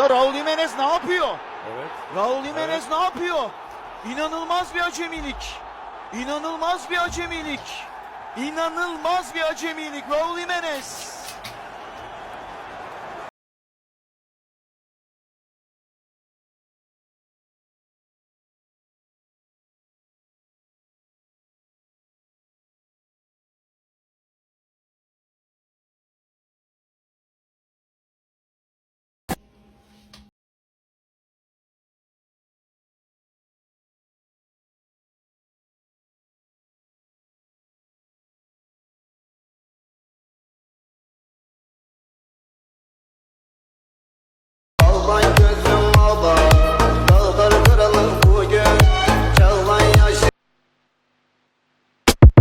Orada Raul Jimenez ne yapıyor? Evet. Raul Jimenez evet. ne yapıyor? İnanılmaz bir acemilik. İnanılmaz bir acemilik. İnanılmaz bir acemilik Raul Jimenez.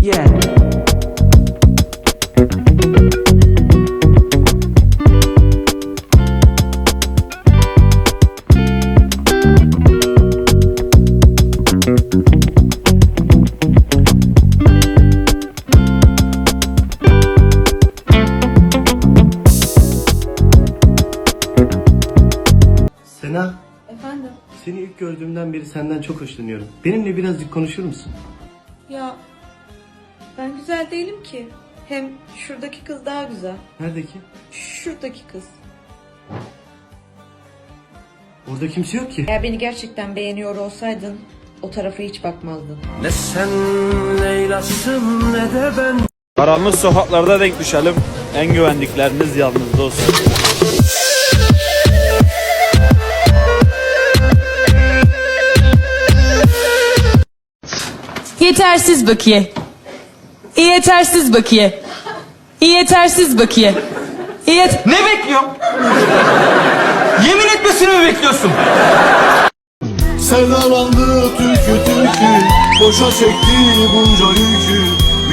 Yeah. Sena, Efendim? seni ilk gördüğümden beri senden çok hoşlanıyorum. Benimle birazcık konuşur musun? Ya ben güzel değilim ki. Hem şuradaki kız daha güzel. Neredeki? Şuradaki kız. Orada kimse yok ki. Eğer beni gerçekten beğeniyor olsaydın o tarafa hiç bakmazdın. Ne sen Leyla'sın ne de ben. Karanlık sokaklarda denk düşelim. En güvendikleriniz yanınızda olsun. Yetersiz bakiye. Yetersiz bakiye. Yetersiz bakiye. Yet Ne bekliyorum? Yemin etmesini mi bekliyorsun? Sevdalandı türkü türkü Boşa çekti bunca yükü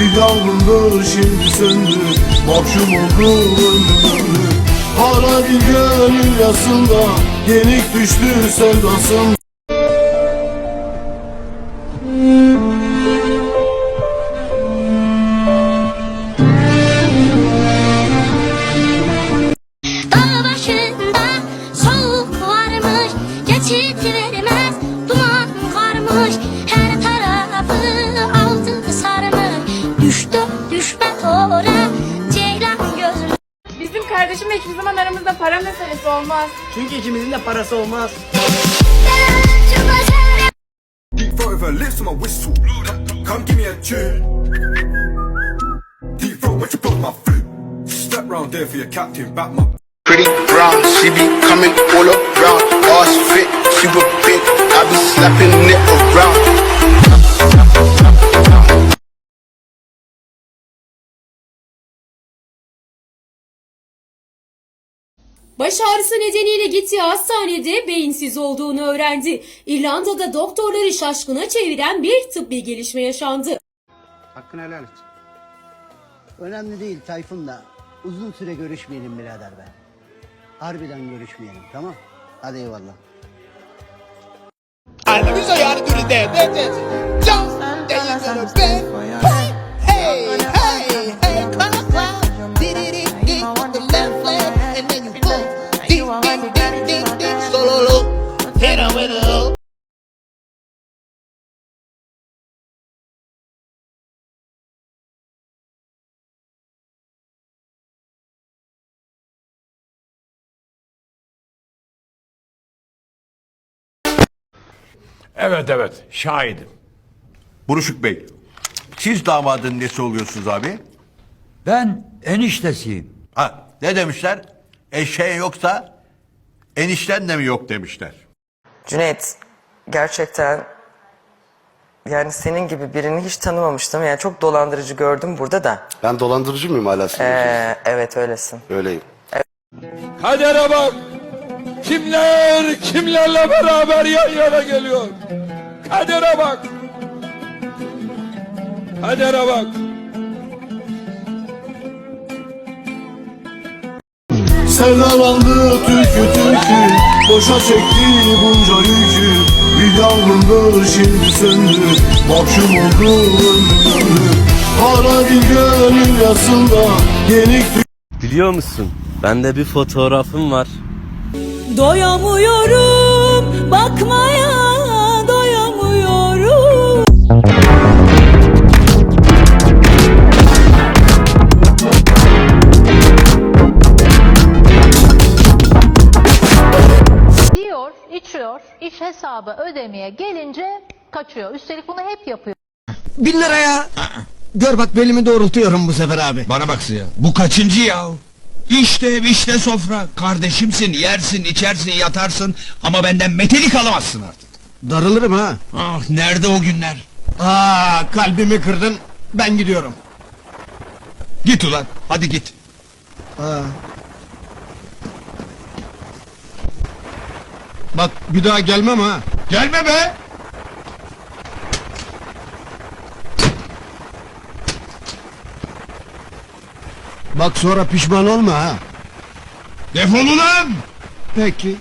Bir yangındır şimdi söndü Mahkum oldu ömrüm Hala bir gönül yasında Yenik düştü sevdasında Geçit vermez. Duman karmış Her tarafı altı sarmış. Düştü düşme tora ceylan gözlü. Bizim kardeşimle hiçbir zaman aramızda para meselesi olmaz. Çünkü ikimizin de parası olmaz. Deep throat with her lips on my whistle. Come give me a tune Deep throat when you blow my flute Step round there for your captain Back my Pretty brown, she be coming all around Ass fit, super big I be slapping it around Baş ağrısı nedeniyle gittiği hastanede beyinsiz olduğunu öğrendi. İrlanda'da doktorları şaşkına çeviren bir tıbbi gelişme yaşandı. Hakkını helal et Önemli değil Tayfun da. Uzun süre görüşmeyelim birader be. Harbiden görüşmeyelim tamam? Hadi eyvallah. Evet evet şahidim. Buruşuk Bey Siz damadın nesi oluyorsunuz abi? Ben eniştesiyim. Ha ne demişler? Eşeğin yoksa enişten de mi yok demişler. Cüneyt, gerçekten yani senin gibi birini hiç tanımamıştım. Yani çok dolandırıcı gördüm burada da. Ben dolandırıcı mıyım hala sizin Ee, evet öylesin. Öyleyim Kadere bak. Kimler kimlerle beraber yan yana geliyor. Kadere bak. Kadere bak. Sevdalandı türkü türkü Boşa çekti bunca yükü Bir yangındır şimdi söndü Mahkum oldu ömrüm Hala bir gönül yasında Yenik Biliyor musun? Bende bir fotoğrafım var. Doyamıyorum bakmaya Yiyor, içiyor, iş hesabı ödemeye gelince kaçıyor. Üstelik bunu hep yapıyor. Bin liraya. Gör bak belimi doğrultuyorum bu sefer abi. Bana bak ya. Bu kaçıncı ya? İşte ev işte sofra. Kardeşimsin yersin içersin yatarsın. Ama benden metelik alamazsın artık. Darılırım ha. Ah nerede o günler? Aa kalbimi kırdın. Ben gidiyorum. Git ulan hadi git. Aa. Bak bir daha gelmem ha. Gelme be. Bak sonra pişman olma ha. Defol ulan. Peki.